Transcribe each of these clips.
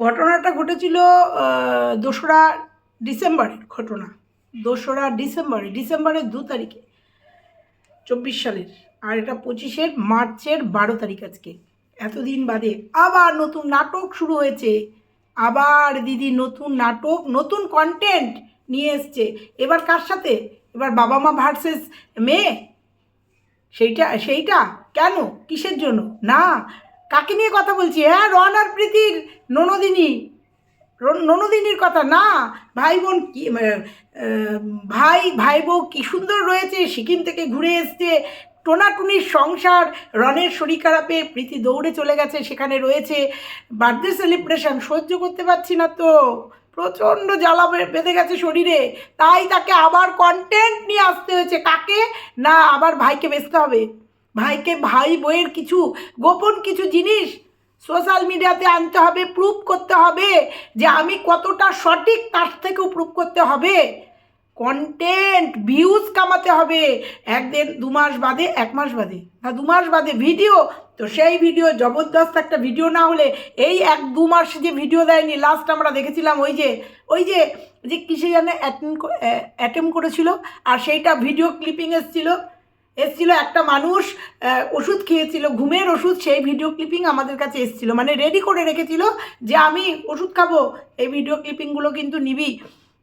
ঘটনাটা ঘটেছিল দোসরা ডিসেম্বরের ঘটনা। দোসরা ডিসেম্বরে, ডিসেম্বরের দু তারিখে, চব্বিশ সালের, আর এটা পঁচিশের মার্চের বারো তারিখ আজকে। এতদিন বাদে আবার নতুন নাটক শুরু হয়েছে। আবার দিদি নতুন নাটক, নতুন কন্টেন্ট নিয়ে এসছে। এবার কার সাথে? এবার বাবা মা ভার্সেস মেয়ে? সেইটা সেইটা? কেন? কিসের জন্য? না কাকে নিয়ে কথা বলছি? হ্যাঁ রন আর প্রীতির ননদিনী। ননদিনীর কথা? না, ভাই বোন কি ভাই ভাই বউ কী সুন্দর রয়েছে, সিকিম থেকে ঘুরে এসছে। টোনাটুনির সংসার রনের শরীর খারাপে, প্রীতি দৌড়ে চলে গেছে, সেখানে রয়েছে। বার্থডে সেলিব্রেশন সহ্য করতে পারছি না তো। প্রচণ্ড জ্বালা বেঁধে গেছে শরীরে। তাই তাকে আবার কন্টেন্ট নিয়ে আসতে হয়েছে। কাকে? না, আবার ভাইকে বেচতে হবে। ভাইকে ভাই বইয়ের কিছু, গোপন কিছু জিনিস সোশ্যাল মিডিয়াতে আনতে হবে প্রুভ করতে হবে যে আমি কতটা সঠিক তার থেকেও প্রুফ করতে হবে। কন্টেন্ট ভিউজ কামাতে হবে। একদিন, দু মাস বাদে, এক মাস বাদে, না, দু মাস বাদে ভিডিও তো সেই ভিডিও জবরদস্ত একটা ভিডিও না হলে এই এক, দু মাস যে ভিডিও দেয়নি লাস্ট আমরা দেখেছিলাম ওই যে ওই যে যে কিসে জানে অ্যাটেম্প করেছিল, আর সেইটা ভিডিও ক্লিপিং এসছিল। এসছিল একটা মানুষ ওষুধ খেয়েছিল, ঘুমের ওষুধ, সেই ভিডিও ক্লিপিং আমাদের কাছে এসছিল। মানে রেডি করে রেখেছিল যে আমি ওষুধ খাব, এই ভিডিও ক্লিপিংগুলো কিন্তু নিবি।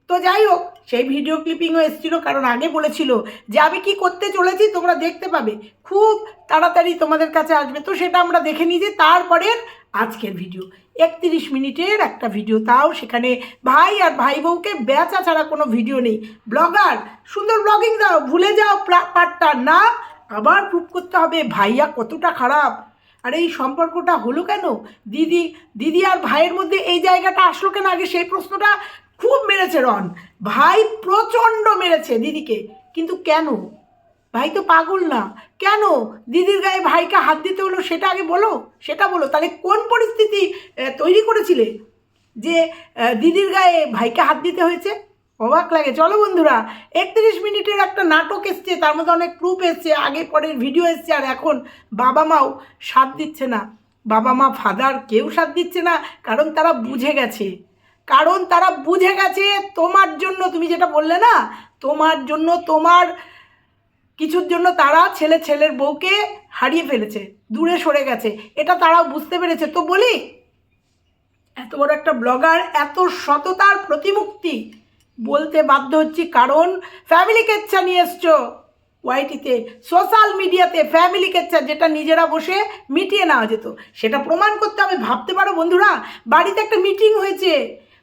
তো যাই হোক, সেই ভিডিও ক্লিপিংও এসেছিল, কারণ আগে বলেছিল যে আমি কি করতে চলেছি তোমরা দেখতে পাবে। খুব তাড়াতাড়ি তোমাদের কাছে আসবে। তো সেটা আমরা দেখে নিই যে তারপরের আজকের ভিডিও একত্রিশ মিনিটের একটা ভিডিও তাও সেখানে ভাই আর ভাই বউকে বেচা ছাড়া কোনো ভিডিও নেই। ব্লগার সুন্দর ব্লগিং দাও, ভুলে যাও প্রা- পার্টটা না, আবার প্রুভ করতে হবে, ভাইয়া কতটা খারাপ। আর এই সম্পর্কটা হলো কেন? দিদি দিদি আর ভাইয়ের মধ্যে এই জায়গাটা আসলো কেন? আগে সেই প্রশ্নটা খুব মেরেছে রন। ভাই প্রচণ্ড মেরেছে দিদিকে। কিন্তু কেন? ভাই তো পাগল না। কেন? দিদির গায়ে ভাইকে হাত দিতে হলো সেটা আগে বলো। সেটা বলো। তাহলে কোন পরিস্থিতি তৈরি করেছিলে যে দিদির গায়ে ভাইকে হাত দিতে হয়েছে? অবাক লাগে। চলো বন্ধুরা, একত্রিশ মিনিটের একটা নাটক এসছে। তার মধ্যে অনেক প্রুফ এসছে। আগে পরের ভিডিও এসছে। আর এখন বাবা মাও সাথ দিচ্ছে না। বাবা মা ফাদার কেউ সাথ দিচ্ছে না। কারণ তারা বুঝে গেছে। কারণ তারা বুঝে গেছে তোমার জন্য, তুমি যেটা বললে না, তোমার জন্য, তোমার কিছুর জন্য তারা ছেলে ছেলের বউকে হারিয়ে ফেলেছে, দূরে সরে গেছে। এটা তারাও বুঝতে পেরেছে। তো বলি, এত বড় একটা ব্লগার, এত সততার প্রতিমুক্তি বলতে বাধ্য হচ্ছি কারণ ফ্যামিলি কেচ্ছা নিয়ে এসছো ওয়াইটিতে সোশ্যাল মিডিয়াতে ফ্যামিলি কেচ্ছা, যেটা নিজেরা বসে মিটিয়ে নেওয়া যেত। সেটা প্রমাণ করতে হবে। ভাবতে পারো বন্ধুরা, বাড়িতে একটা মিটিং হয়েছে।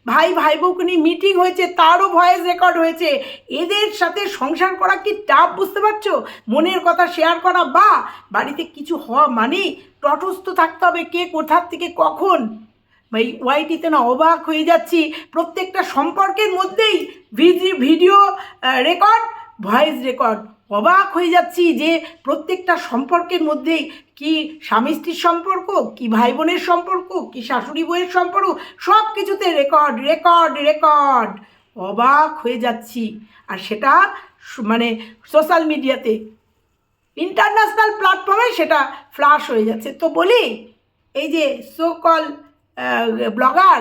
ভাই ভাই বউকে মিটিং হয়েছে, তারও ভয়েস রেকর্ড হয়েছে। এদের সাথে সংসার করা কি টাফ বুঝতে পারছ? মনের কথা শেয়ার করা বা বাড়িতে কিছু হওয়া মানেই তটস্থ থাকতে হবে কে কোথার থেকে কখন। ভাই ওয়াইটিতে না অবাক হয়ে যাচ্ছি। প্রত্যেকটা সম্পর্কের মধ্যেই video- video record voice record অবাক হয়ে যাচ্ছি যে প্রত্যেকটা সম্পর্কের মধ্যেই কি স্বামী স্ত্রীর সম্পর্ক, কি ভাই বোনের সম্পর্ক, কি শাশুড়ি বইয়ের সম্পর্ক, সব কিছুতে রেকর্ড রেকর্ড রেকর্ড অবাক হয়ে যাচ্ছি। আর সেটা মানে সোশ্যাল মিডিয়াতে ইন্টারন্যাশনাল প্ল্যাটফর্মে সেটা ফ্লাশ হয়ে যাচ্ছে। তো বলি, এই যে so call blogger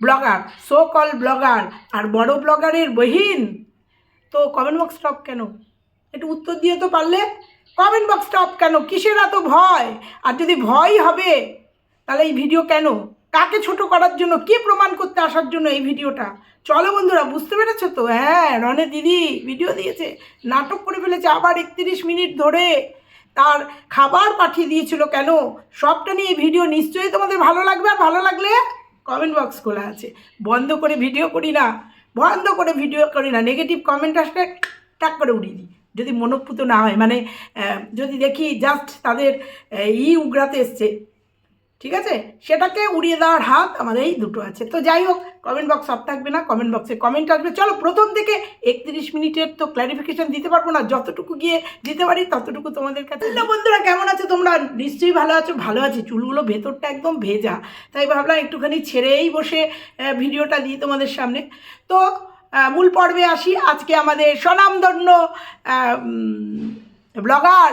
blogger so call blogger আর বড় ব্লগারের বহিন তো কমেন্ট বক্স টপ কেন? একটু উত্তর দিয়ে তো পারলে কমেন্ট বক্স স্টপ কেন? কিসের এত ভয়? আর যদি ভয় হবে, তাহলে এই ভিডিও কেন? কাকে ছোট করার জন্য? কি প্রমাণ করতে আসার জন্য এই ভিডিওটা চলো বন্ধুরা, বুঝতে পেরেছ তো? হ্যাঁ রনে দিদি ভিডিও দিয়েছে। নাটক করে ফেলেছে আবার একত্রিশ মিনিট ধরে। তার খাবার পাঠিয়ে দিয়েছিল কেন? সবটা নিয়ে ভিডিও নিশ্চয়ই তোমাদের ভালো লাগবে। আর ভালো লাগলে কমেন্ট বক্স খোলা আছে। বন্ধ করে ভিডিও করি না। বন্ধ করে ভিডিও করি না। নেগেটিভ কমেন্ট আসলে টাক করে উড়িয়ে দিই। যদি মনোপুত না হয় মানে যদি দেখি জাস্ট তাদের ই উগড়াতে এসছে ঠিক আছে? সেটাকে উড়িয়ে দেওয়ার হাত আমাদের এই দুটো আছে। তো যাই হোক কমেন্ট বক্স সব থাকবে না কমেন্ট বক্সে কমেন্ট আসবে। চলো, প্রথম থেকে একত্রিশ মিনিটের তো ক্ল্যারিফিকেশন দিতে পারব না, যতটুকু গিয়ে দিতে পারি ততটুকু তোমাদের কাছে না বন্ধুরা, কেমন আছো তোমরা? নিশ্চয়ই ভালো আছো, ভালো আছি। চুলগুলো ভেতরটা একদম ভেজা। তাই ভাবলাম একটুখানি ছেড়েই বসে ভিডিওটা দিই তোমাদের সামনে। তো মূল পর্বে আসি। আজকে আমাদের স্বনামধন্য ব্লগার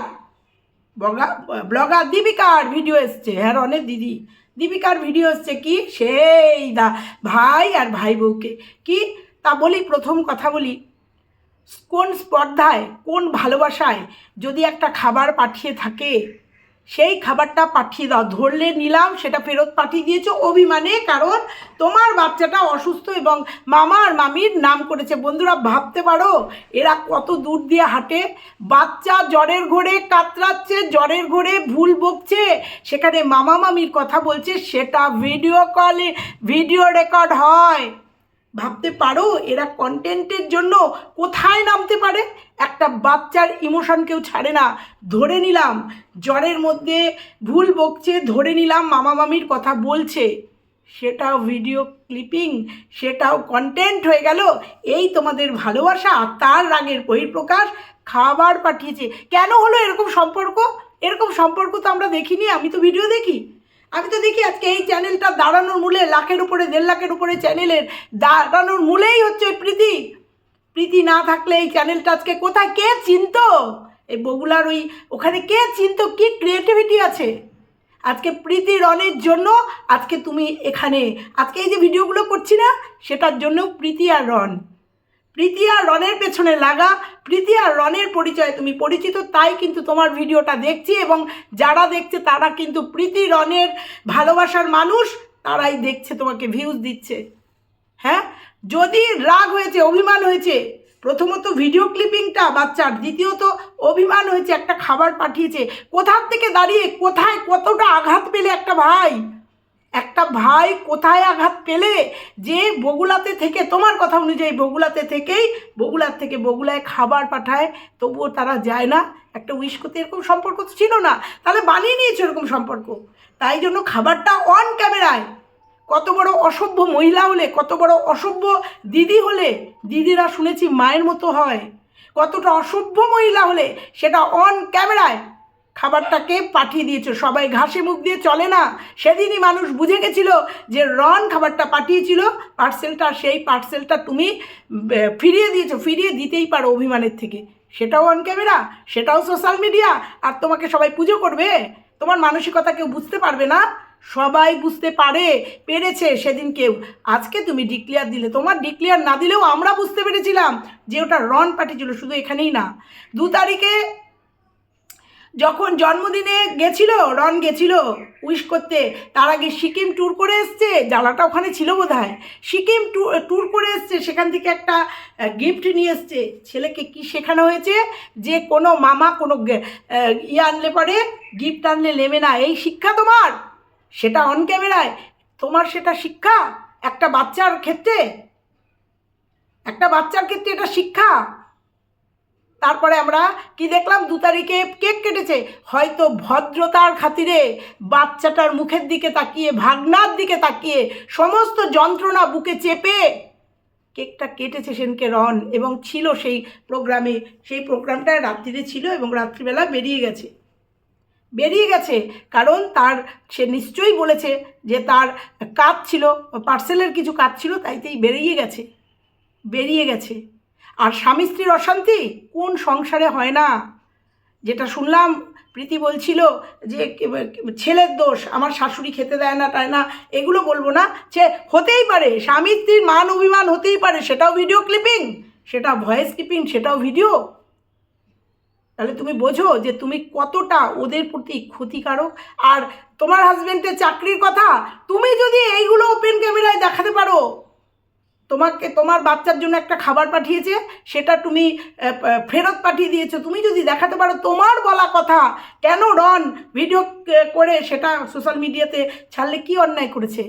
ব্লগার দীপিকার ভিডিও এসছে। হ্যাঁ অনেক দিদি। দীপিকার ভিডিও এসছে কি? সেই দা, ভাই আর ভাই বউকে। কি? তা বলি, প্রথম কথা বলি, কোন স্পর্ধায়, কোন ভালোবাসায় যদি একটা খাবার পাঠিয়ে থাকে সেই খাবারটা পাঠিয়ে দাও। ধরলে নিলাম, সেটা ফেরত পাঠিয়ে দিয়েছ অভিমানে, কারণ তোমার বাচ্চাটা অসুস্থ এবং মামা আর মামির নাম করেছে। বন্ধুরা, ভাবতে পারো, এরা কত দূর দিয়ে হাঁটে। বাচ্চা জ্বরের ঘোরে কাতরাচ্ছে, জ্বরের ঘোরে ভুল বকছে। সেখানে মামা মামির কথা বলছে, সেটা ভিডিও কলে ভিডিও রেকর্ড হয়। ভাবতে পারো, এরা কন্টেন্টের জন্য কোথায় নামতে পারে? একটা বাচ্চার ইমোশন কেউ ছাড়ে না, ধরে নিলাম, জ্বরের মধ্যে ভুল বকছে, ধরে নিলাম মামা মামির কথা বলছে। সেটাও ভিডিও ক্লিপিং সেটাও কন্টেন্ট হয়ে গেল, এই তোমাদের ভালোবাসা আর তার রাগের বহিঃপ্রকাশ খাবার পাঠিয়েছে। কেন হলো এরকম সম্পর্ক? এরকম সম্পর্ক তো আমরা দেখিনি, আমি তো ভিডিও দেখি। আমি তো দেখি আজকে এই চ্যানেলটা দাঁড়ানোর মূলে, লাখের উপরে, দেড় লাখের উপরে চ্যানেলের দাঁড়ানোর মূলেই হচ্ছে প্রীতি। প্রীতি না থাকলে এই চ্যানেলটা আজকে কোথায়? কে চিনতো? এই বগুলার ওই, ওখানে কে চিনতো? কি ক্রিয়েটিভিটি আছে? আজকে প্রীতি রনের জন্য আজকে তুমি এখানে। আজকে এই যে ভিডিওগুলো করছি না, সেটার জন্য প্রীতি আর রন। প্রীতি আর রনের পেছনে লাগা, প্রীতি আর রনের পরিচয় তুমি পরিচিত, তাই কিন্তু তোমার ভিডিওটা দেখছি এবং যারা দেখছে তারা কিন্তু প্রীতি রনের ভালোবাসার মানুষ, তারাই দেখছে, তোমাকে ভিউজ দিচ্ছে। হ্যাঁ? যদি রাগ হয়েছে, অভিমান হয়েছে, প্রথমত ভিডিও ক্লিপিংটা বাচ্চার, দ্বিতীয়ত অভিমান হয়েছে, একটা খাবার পাঠিয়েছে। কোথার থেকে দাঁড়িয়ে, কোথায় কতটা আঘাত পেলে একটা ভাই? একটা ভাই কোথায় আঘাত পেলে? যে বগুলাতে থেকে, তোমার কথা অনুযায়ী বগুলাতে থেকেই বগুলার থেকে বগুলায় খাবার পাঠায়, তবুও তারা যায় না। একটা উইশ করতে এরকম সম্পর্ক তো ছিল না। তাহলে বানিয়ে নিয়েছে এরকম সম্পর্ক। তাই জন্য খাবারটা অন ক্যামেরায় কত বড় অসভ্য মহিলা হলে, কত বড় অসভ্য দিদি হলে দিদিরা শুনেছি মায়ের মতো হয়। কতটা অসভ্য মহিলা হলে সেটা অন ক্যামেরায় খাবারটাকে পাঠিয়ে দিয়েছ। সবাই ঘাসে মুখ দিয়ে চলে না। সেদিনই মানুষ বুঝে গেছিল যে রন খাবারটা পাঠিয়েছিল পার্সেলটা সেই পার্সেলটা তুমি ফিরিয়ে দিয়েছ, ফিরিয়ে দিতেই পারো অভিমানের থেকে। সেটাও অন ক্যামেরা সেটাও সোশ্যাল মিডিয়া আর তোমাকে সবাই পুজো করবে? তোমার মানসিকতা কেউ বুঝতে পারবে না? সবাই বুঝতে পারে, পেরেছে সেদিন কেউ। আজকে তুমি ডিক্লিয়ার দিলে। তোমার ডিক্লিয়ার না দিলেও আমরা বুঝতে পেরেছিলাম যে ওটা রন পাঠিয়েছিল, শুধু এখানেই না। দু তারিখে যখন জন্মদিনে গেছিল রন গেছিল উইশ করতে, তার আগে সিকিম ট্যুর করে এসছে জ্বালাটা ওখানে ছিল বোধ হয় সিকিম ট্যুর করে এসছে, সেখান থেকে একটা গিফট নিয়ে এসছে। ছেলেকে কি শেখানো হয়েছে? যে কোনো মামা কোনো ইয়ে আনলে পরে গিফট আনলে নেবে না। এই শিক্ষা তোমার? সেটা অন ক্যামেরায় তোমার সেটা শিক্ষা? একটা বাচ্চার ক্ষেত্রে? একটা বাচ্চার ক্ষেত্রে এটা শিক্ষা? তারপরে আমরা কি দেখলাম? দু তারিখে কেক কেটেছে। হয়তো ভদ্রতার খাতিরে বাচ্চাটার মুখের দিকে তাকিয়ে, ভাগনার দিকে তাকিয়ে সমস্ত যন্ত্রণা বুকে চেপে কেকটা কেটেছে সেনকে রন এবং ছিল সেই প্রোগ্রামে সেই প্রোগ্রামটা রাত্রিরে ছিল এবং রাত্রিবেলা বেরিয়ে গেছে। বেরিয়ে গেছে। কারণ তার, সে নিশ্চয়ই বলেছে যে তার কাজ ছিল, পার্সেলের কিছু কাজ ছিল, তাইতেই বেরিয়ে গেছে। বেরিয়ে গেছে। আর স্বামী স্ত্রীর অশান্তি কোন সংসারে হয় না? যেটা শুনলাম, প্রীতি বলছিল যে, ছেলের দোষ, আমার শাশুড়ি খেতে দেয় না, তাই না? এগুলো বলব না। সে হতেই পারে, স্বামী স্ত্রীর মান অভিমান হতেই পারে, সেটাও ভিডিও ক্লিপিং সেটা ভয়েস ক্লিপিং সেটাও ভিডিও তাহলে তুমি বোঝো যে তুমি কতটা ওদের প্রতি ক্ষতিকারক। আর তোমার হাজব্যান্ডের চাকরির কথা, তুমি যদি এইগুলো ওপেন ক্যামেরায় দেখাতে পারো, তোমাকে, তোমার বাচ্চার জন্য একটা খাবার পাঠিয়েছে, সেটা তুমি ফেরত পাঠিয়ে দিয়েছ, তুমি যদি দেখাতে পারো তোমার বলা কথা, কেন রন ভিডিও করে সেটা সোশ্যাল মিডিয়াতে ছাড়লে কি অন্যায় করেছে?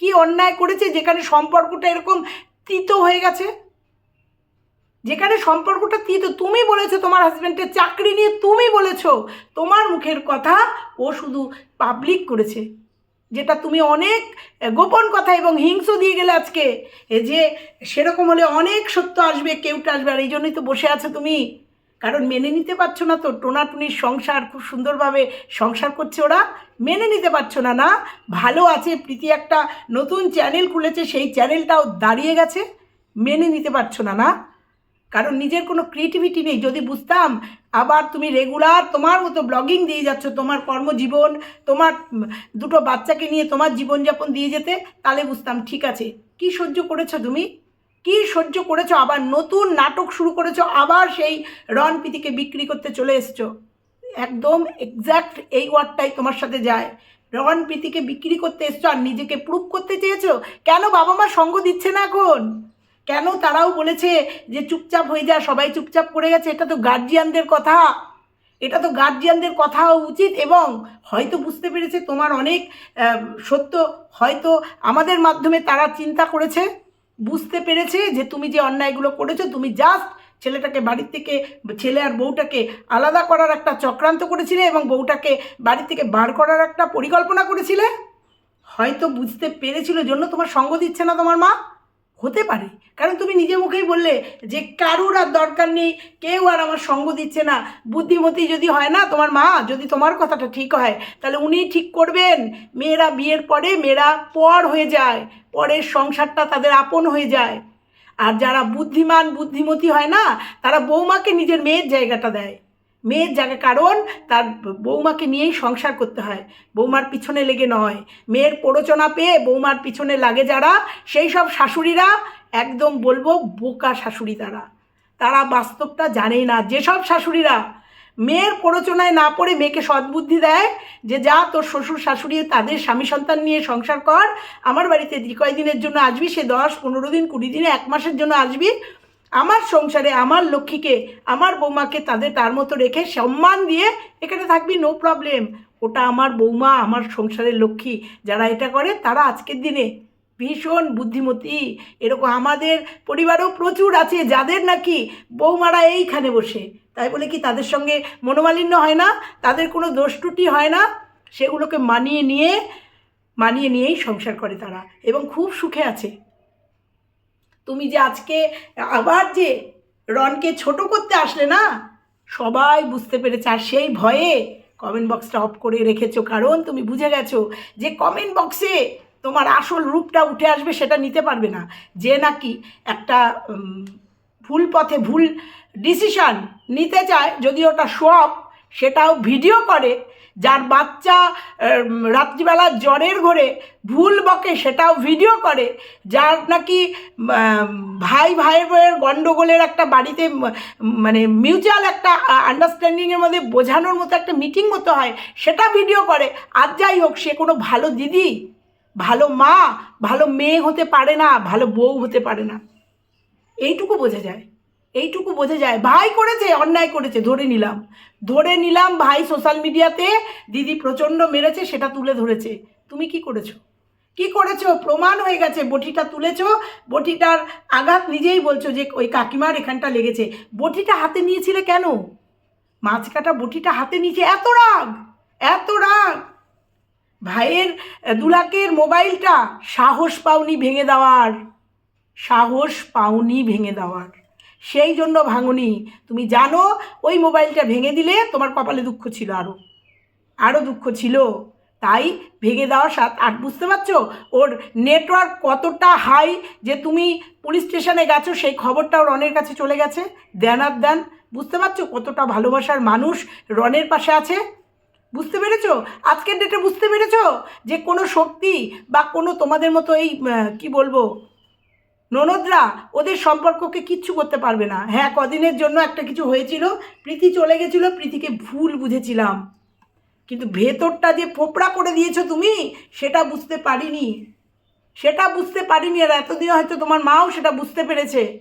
কি অন্যায় করেছে? যেখানে সম্পর্কটা এরকম তিতো হয়ে গেছে? যেখানে সম্পর্কটা তিত, তুমি বলেছ তোমার হাজব্যান্ডের চাকরি নিয়ে তুমি বলেছ, তোমার মুখের কথা ও শুধু পাবলিক করেছে। যেটা তুমি অনেক গোপন কথা এবং হিংস দিয়ে গেলে আজকে যে সেরকম হলে অনেক সত্য আসবে কেউটা আসবে, আর এই জন্যই তো বসে আছো তুমি। কারণ মেনে নিতে পারছ না তো, টোনাটুনির সংসার খুব সুন্দরভাবে সংসার করছে ওরা, মেনে নিতে পারছ না না? ভালো আছে, প্রীতি একটা নতুন চ্যানেল খুলেছে, সেই চ্যানেলটাও দাঁড়িয়ে গেছে, মেনে নিতে পারছ না না? কারণ নিজের কোনো ক্রিয়েটিভিটি নেই। যদি বুঝতাম, আবার তুমি রেগুলার তোমার মতো ব্লগিং দিয়ে যাচ্ছ, তোমার কর্মজীবন, তোমার দুটো বাচ্চাকে নিয়ে তোমার জীবনযাপন দিয়ে যেতে, তাহলে বুঝতাম, ঠিক আছে। কি সহ্য করেছ তুমি? কি সহ্য করেছ? আবার নতুন নাটক শুরু করেছ, আবার সেই রন প্রীতিকে বিক্রি করতে চলে এসছো। একদম এক্স্যাক্ট এই ওয়ার্ডটাই তোমার সাথে যায়। রন প্রীতিকে বিক্রি করতে এসছো আর নিজেকে প্রুভ করতে চেয়েছো? কেন বাবা মা সঙ্গ দিচ্ছে না এখন? কেন তারাও বলেছে যে চুপচাপ হয়ে যা, সবাই চুপচাপ করে গেছে? এটা তো গার্জিয়ানদের কথা। এটা তো গার্জিয়ানদের কথা উচিত এবং হয়তো বুঝতে পেরেছে তোমার অনেক সত্য। হয়তো আমাদের মাধ্যমে তারা চিন্তা করেছে, বুঝতে পেরেছে যে তুমি যে অন্যায়গুলো করেছ, তুমি জাস্ট ছেলেটাকে বাড়ির থেকে, ছেলে আর বউটাকে আলাদা করার একটা চক্রান্ত করেছিলে এবং বউটাকে বাড়ি থেকে বার করার একটা পরিকল্পনা করেছিলে। হয়তো বুঝতে পেরেছিল, জন্য তোমার সঙ্গ দিচ্ছে না তোমার মা? হতে পারে। কারণ তুমি নিজে মুখেই বললে যে কারুর আর দরকার নেই, কেউ আর আমার সঙ্গ দিচ্ছে না। বুদ্ধিমতী যদি হয় না, তোমার মা যদি তোমার কথাটা ঠিক হয়, তাহলে উনি ঠিক করবেন। মেয়েরা বিয়ের পরে, মেয়েরা পর হয়ে যায়। পরের সংসারটা তাদের আপন হয়ে যায়। আর যারা বুদ্ধিমান, বুদ্ধিমতী হয় না, তারা বৌমাকে নিজের মেয়ের জায়গাটা দেয়। মেয়ের জায়গা কারণ তার বৌমাকে নিয়েই সংসার করতে হয়। বৌমার পিছনে লেগে নয়। মেয়ের প্ররোচনা পেয়ে বৌমার পিছনে লাগে যারা, সেই সব শাশুড়িরা, একদম বলব বোকা শাশুড়ি তারা। তারা বাস্তবটা জানেই না। যেসব শাশুড়িরা মেয়ের প্ররোচনায় না পড়ে মেয়েকে সদ্বুদ্ধি দেয় যে যা তোর শ্বশুর শাশুড়ি তাদের স্বামী সন্তান নিয়ে সংসার কর, আমার বাড়িতে যে কয়দিনের জন্য আসবি? সে দশ, পনেরো দিন, কুড়ি দিনে, এক মাসের জন্য আসবি? আমার সংসারে, আমার লক্ষ্মীকে, আমার বৌমাকে তাদের তার মতো রেখে সম্মান দিয়ে এখানে থাকবি নো প্রবলেম ওটা আমার বৌমা, আমার সংসারের লক্ষ্মী, যারা এটা করে তারা আজকের দিনে ভীষণ বুদ্ধিমতী। এরকম আমাদের পরিবারেও প্রচুর আছে, যাদের নাকি বৌমারা এইখানে বসে। তাই বলে কি তাদের সঙ্গে মনোমালিন্য হয় না, তাদের কোনো দোষ ত্রুটি হয় না, সেগুলোকে মানিয়ে নিয়ে, মানিয়ে নিয়েই সংসার করে তারা। এবং খুব সুখে আছে। তুমি যে আজকে আবার যে রনকে ছোট করতে আসলে না? সবাই বুঝতে পেরেছে আর সেই ভয়ে কমেন্ট বক্সটা অফ করে রেখেছো। কারণ তুমি বুঝে গেছো যে কমেন্ট বক্সে তোমার আসল রূপটা উঠে আসবে সেটা নিতে পারবে না। যে নাকি একটা ভুল পথে ভুল ডিসিশান নিতে চায়, যদি ওটা সব সেটাও ভিডিও করে যার বাচ্চা রাত্রিবেলা জ্বরের ঘরে ভুল বকে সেটাও ভিডিও করে, যার নাকি ভাই ভাইয়ের বইয়ের গণ্ডগোলের একটা বাড়িতে মানে মিউচুয়াল একটা আন্ডারস্ট্যান্ডিংয়ের মধ্যে বোঝানোর মতো একটা মিটিং মতো হয়, সেটা ভিডিও করে। আর যাই হোক, সে কোনো ভালো দিদি, ভালো মা, ভালো মেয়ে হতে পারে না, ভালো বউ হতে পারে না। এইটুকু বোঝা যায়। এইটুকু বোঝা যায়। ভাই করেছে, অন্যায় করেছে, ধরে নিলাম। ধরে নিলাম ভাই সোশ্যাল মিডিয়াতে দিদি প্রচণ্ড মেরেছে, সেটা তুলে ধরেছে। তুমি কি করেছ? কি করেছ? প্রমাণ হয়ে গেছে, বটিটা তুলেছো। বটিটার আঘাত নিজেই বলছো যে ওই কাকিমার এখানটা লেগেছে। বটিটা হাতে নিয়েছিলে কেন? মাছ কাটা বটিটা হাতে নিয়েছে। এত রাগ! এত রাগ! ভাইয়ের দুলাকের মোবাইলটা সাহস পাওনি ভেঙে দেওয়ার। সাহস পাওনি ভেঙে দেওয়ার। সেই জন্য ভাঙনি। তুমি জানো, ওই মোবাইলটা ভেঙে দিলে তোমার কপালে দুঃখ ছিল আরও আরও দুঃখ ছিল। তাই ভেঙে দেওয়ার সাথ আর বুঝতে পারছ? ওর নেটওয়ার্ক কতটা হাই যে তুমি পুলিশ স্টেশনে গেছো, সেই খবরটাও রনের কাছে চলে গেছে। দেন আর দেন বুঝতে পারছ কতটা ভালোবাসার মানুষ রনের পাশে আছে? বুঝতে পেরেছ? আজকের ডেটে বুঝতে পেরেছ যে কোনো শক্তি বা কোনো তোমাদের মতো এই কি বলব? ননদরা ওদের সম্পর্ককে কিচ্ছু করতে পারবে না। হ্যাঁ কদিনের জন্য একটা কিছু হয়েছিল। প্রীতি চলে গেছিল, প্রীতিকে ভুল বুঝেছিলাম। কিন্তু ভেতরটা যে ফোপড়া করে দিয়েছ তুমি, সেটা বুঝতে পারিনি। সেটা বুঝতে পারিনি আর এতদিন হয়তো তোমার মাও সেটা বুঝতে পেরেছে।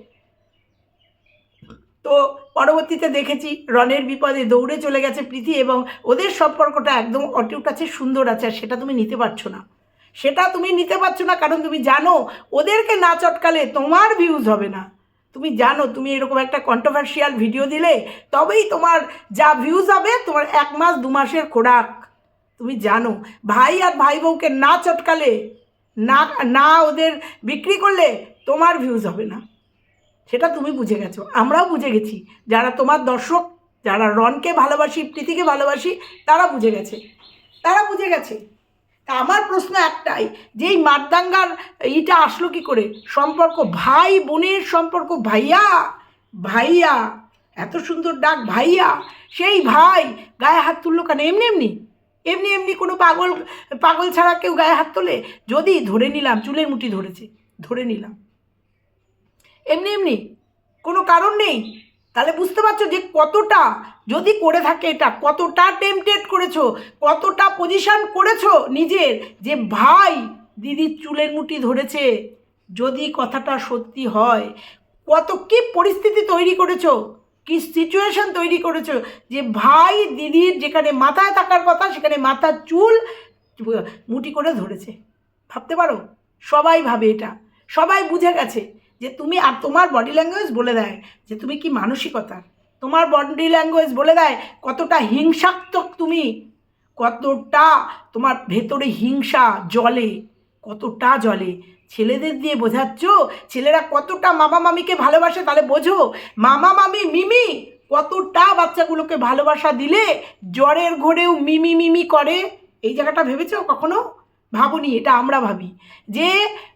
তো পরবর্তীতে দেখেছি রনের বিপদে দৌড়ে চলে গেছে প্রীতি এবং ওদের সম্পর্কটা একদম অটুট আছে, সুন্দর আছে আর সেটা তুমি নিতে পারছ না। সেটা তুমি নিতে পারছ না, কারণ তুমি জানো ওদেরকে না চটকালে তোমার ভিউজ হবে না। তুমি জানো, তুমি এরকম একটা কন্ট্রোভার্সিয়াল ভিডিও দিলে, তবেই তোমার যা ভিউজ হবে, তোমার এক মাস, দু মাসের খোরাক। তুমি জানো, ভাই আর ভাই বউকে না চটকালে, না না ওদের বিক্রি করলে তোমার ভিউজ হবে না। সেটা তুমি বুঝে গেছো, আমরাও বুঝে গেছি। যারা তোমার দর্শক, যারা রনকে ভালোবাসি, প্রীতিকে ভালোবাসি, তারা বুঝে গেছে। তারা বুঝে গেছে। তা আমার প্রশ্ন একটাই যে এই মারদাঙ্গার ইটা আসলো কি করে? সম্পর্ক ভাই বোনের সম্পর্ক ভাইয়া? ভাইয়া, এত সুন্দর ডাক ভাইয়া, সেই ভাই গায়ে হাত তুললো কেন? এমনি এমনি এমনি এমনি কোনো পাগল পাগল ছাড়া কেউ গায়ে হাত তোলে? যদি ধরে নিলাম, চুলের মুঠি ধরেছে, ধরে নিলাম। এমনি এমনি, কোনো কারণ নেই? তাহলে বুঝতে পারছ যে কতটা যদি করে থাকে এটা, কতটা টেমটেড করেছ, কতটা পজিশন করেছ নিজের যে ভাই দিদির চুলের মুটি ধরেছে, যদি কথাটা সত্যি হয়, কত কি পরিস্থিতি তৈরি করেছ, কি সিচুয়েশন তৈরি করেছ যে ভাই দিদির যেখানে মাথায় থাকার কথা, সেখানে মাথার চুল মুটি করে ধরেছে। ভাবতে পারো? সবাই ভাবে এটা, সবাই বুঝে গেছে। যে তুমি আর তোমার বডি ল্যাঙ্গুয়েজ বলে দেয় যে তুমি কি মানসিকতা তোমার বডি ল্যাঙ্গুয়েজ বলে দেয় কতটা হিংসাত্মক তুমি, কতটা তোমার ভেতরে হিংসা জলে, কতটা জলে। ছেলেদের দিয়ে বোঝাচ্ছ, ছেলেরা কতটা মামা মামিকে ভালোবাসে তাহলে বোঝো। মামা মামি, মিমি, কতটা বাচ্চাগুলোকে ভালোবাসা দিলে জ্বরের ঘোরেও মিমি মিমি করে। এই জায়গাটা ভেবেছো কখনো? ভাবনি, এটা আমরা ভাবি। যে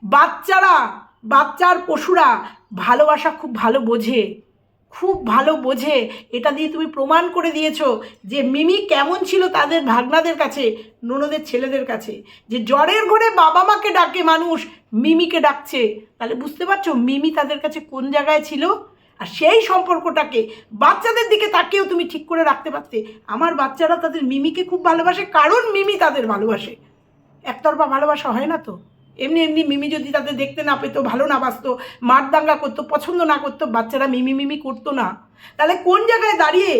বাচ্চারা বাচ্চার পশুরা ভালোবাসা খুব ভালো বোঝে। খুব ভালো বোঝে। এটা দিয়ে তুমি প্রমাণ করে দিয়েছ যে মিমি কেমন ছিল তাদের ভাগনাদের কাছে, ননদের ছেলেদের কাছে। যে জ্বরের ঘরে বাবা মাকে ডাকে মানুষ, মিমিকে ডাকছে। তাহলে বুঝতে পারছ মিমি তাদের কাছে কোন জায়গায় ছিল? আর সেই সম্পর্কটাকে বাচ্চাদের দিকে তাকিয়েও তুমি ঠিক করে রাখতে পারতে। আমার বাচ্চারা তাদের মিমিকে খুব ভালোবাসে, কারণ মিমি তাদের ভালোবাসে। একতরফা ভালোবাসা হয় না তো? এমনি এমনি মিমি যদি তাদের দেখতে না পেতো, ভালো না বাসতো মার দাঙ্গা করতো, পছন্দ না করতো, বাচ্চারা মিমি মিমি করতো না। তাহলে কোন জায়গায় দাঁড়িয়ে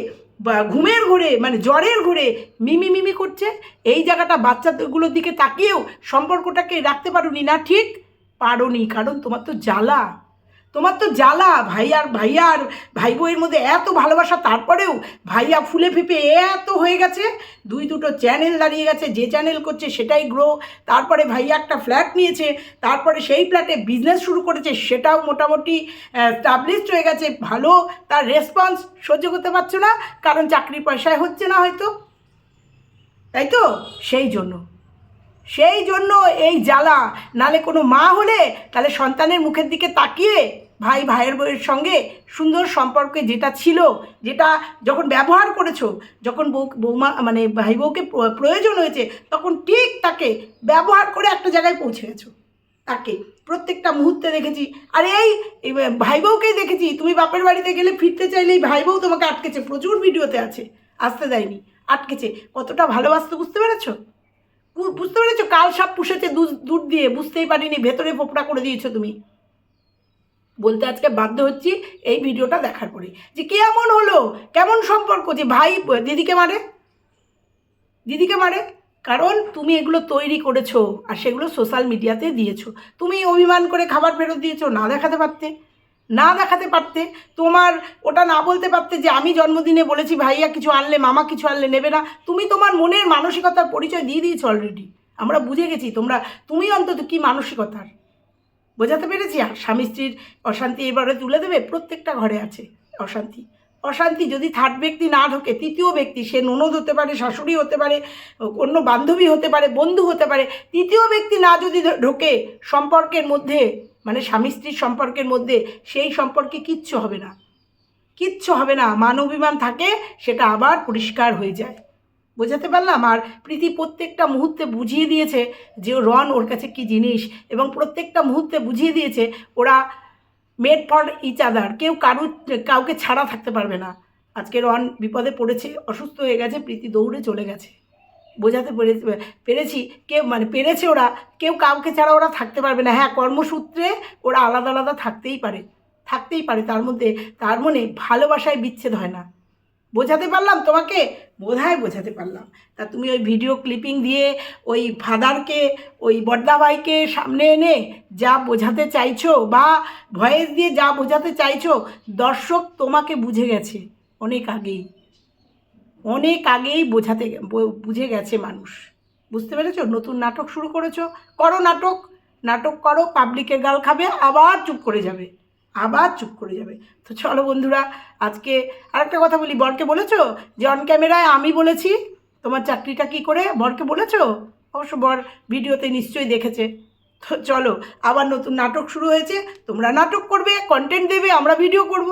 ঘুমের ঘোরে মানে জ্বরের ঘোরে মিমি মিমি করছে? এই জায়গাটা বাচ্চাগুলোর দিকে তাকিয়েও সম্পর্কটাকে রাখতে পারোনি না, ঠিক? পারোনি, কারণ তোমার তো জ্বালা। তোমার তো জ্বালা। ভাইয়ার ভাইয়ার ভাই বইয়ের মধ্যে এত ভালোবাসা, তারপরেও ভাইয়া ফুলে ফেপে এত হয়ে গেছে। দুই দুটো চ্যানেল দাঁড়িয়ে গেছে, যে চ্যানেল করছে সেটাই গ্রো তারপরে ভাইয়া একটা ফ্ল্যাট নিয়েছে, তারপরে সেই ফ্ল্যাটে বিজনেস শুরু করেছে, সেটাও মোটামুটি স্টাবলিশড হয়ে গেছে। ভালো, তার রেসপন্স সহ্য করতে পারছ না, কারণ চাকরির পয়সায় হচ্ছে না হয়তো। তাই তো? সেই জন্য। সেই জন্য এই জ্বালা। নালে কোনো মা হলে তাহলে সন্তানের মুখের দিকে তাকিয়ে ভাই, ভাইয়ের বউয়ের সঙ্গে সুন্দর সম্পর্কে যেটা ছিল, যেটা যখন ব্যবহার করেছ, যখন বউ, বৌমা মানে ভাই বউকে প্রয়োজন হয়েছে, তখন ঠিক তাকে ব্যবহার করে একটা জায়গায় পৌঁছে গেছো তাকে প্রত্যেকটা মুহূর্তে দেখেছি। আর এই এই ভাই বউকেই দেখেছি। তুমি বাপের বাড়িতে গেলে ফিরতে চাইলেই ভাই বউ তোমাকে আটকেছে। প্রচুর ভিডিওতে আছে। আসতে দেয়নি। আটকেছে। কতটা ভালোবাসতে বুঝতে পেরেছ? বুঝতে পেরেছ? কাল সাপ পুষেছে দুধ- দিয়ে। বুঝতেই পারিনি, ভেতরে পোপড়া করে দিয়েছ তুমি। বলতে আজকে বাধ্য হচ্ছি এই ভিডিওটা দেখার পরে। যে কেমন হলো? কেমন সম্পর্ক? যে ভাই, দিদিকে মারে? দিদিকে মারে? কারণ তুমি এগুলো তৈরি করেছ আর সেগুলো সোশ্যাল মিডিয়াতে দিয়েছ। তুমি অভিমান করে খাবার ফেরত দিয়েছ, না দেখাতে পারতে। না দেখাতে পারতে, তোমার ওটা না বলতে পারতে যে আমি জন্মদিনে বলেছি, ভাইয়া কিছু আনলে, মামা কিছু আনলে নেবে না। তুমি তোমার মনের মানসিকতার পরিচয় দিয়ে দিয়েছ অলরেডি আমরা বুঝে গেছি, তোমরা, তুমি অন্তত কি মানসিকতার? বোঝাতে পেরেছি? আর স্বামী স্ত্রীর অশান্তি এবারে তুলে দেবে? প্রত্যেকটা ঘরে আছে অশান্তি। অশান্তি যদি থার্ড ব্যক্তি না ঢোকে, তৃতীয় ব্যক্তি, সে ননদ হতে পারে, শাশুড়ি হতে পারে, অন্য বান্ধবী হতে পারে, বন্ধু হতে পারে, তৃতীয় ব্যক্তি না যদি ঢোকে, সম্পর্কের মধ্যে মানে স্বামী স্ত্রীর সম্পর্কের মধ্যে সেই সম্পর্কে কিচ্ছু হবে না। কিচ্ছু হবে না। মান অভিমান থাকে, সেটা আবার পরিষ্কার হয়ে যায়। বোঝাতে পারলাম? আর প্রীতি প্রত্যেকটা মুহূর্তে বুঝিয়ে দিয়েছে যে রন ওর কাছে কি জিনিস এবং প্রত্যেকটা মুহূর্তে বুঝিয়ে দিয়েছে ওরা মেড ফর ইচ আদার কেউ কারু কাউকে ছাড়া থাকতে পারবে না। আজকে রন বিপদে পড়েছে, অসুস্থ হয়ে গেছে, প্রীতি দৌড়ে চলে গেছে। বোঝাতে পেরে, পেরেছি। কেউ মানে পেরেছে ওরা, কেউ কাউকে ছাড়া ওরা থাকতে পারবে না। হ্যাঁ কর্মসূত্রে ওরা আলাদা আলাদা থাকতেই পারে থাকতেই পারে। তার মধ্যে, তার মনে ভালোবাসায় বিচ্ছেদ হয় না। বোঝাতে পারলাম তোমাকে? বোধহয় বোঝাতে পারলাম। তা তুমি ওই ভিডিও ক্লিপিং দিয়ে ওই ফাদারকে, ওই বর্দাভাইকে সামনে এনে যা বোঝাতে চাইছো বা ভয়েস দিয়ে যা বোঝাতে চাইছো, দর্শক তোমাকে বুঝে গেছে অনেক আগেই। অনেক আগেই বোঝাতে বুঝে গেছে মানুষ। বুঝতে পেরেছ? নতুন নাটক শুরু করেছ? করো নাটক। নাটক করো পাবলিকের গাল খাবে, আবার চুপ করে যাবে। আবার চুপ করে যাবে। তো চলো বন্ধুরা, আজকে আরেকটা কথা বলি। বরকে বলেছ যে অন ক্যামেরায় আমি বলেছি, তোমার চাকরিটা কি করে? বরকে বলেছ? অবশ্য বর ভিডিওতে নিশ্চয়ই দেখেছে। তো চলো, আবার নতুন নাটক শুরু হয়েছে। তোমরা নাটক করবে কন্টেন্ট দেবে, আমরা ভিডিও করব।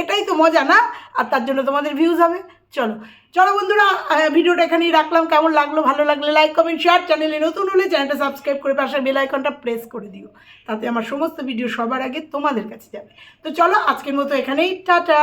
এটাই তো মজা, না? আর তার জন্য তোমাদের ভিউজ হবে। চলো চলো বন্ধুরা ভিডিওটা এখানেই রাখলাম। কেমন লাগল, ভালো লাগলে লাইক কমেন্ট শেয়ার চ্যানেলে নতুন হলে চ্যানেলটা সাবস্ক্রাইব করে পাশে বেল আইকনটা প্রেস করে দিও। তাতে আমার সমস্ত ভিডিও সবার আগে তোমাদের কাছে যাবে। তো চলো, আজকের মতো এখানেই, টাটা!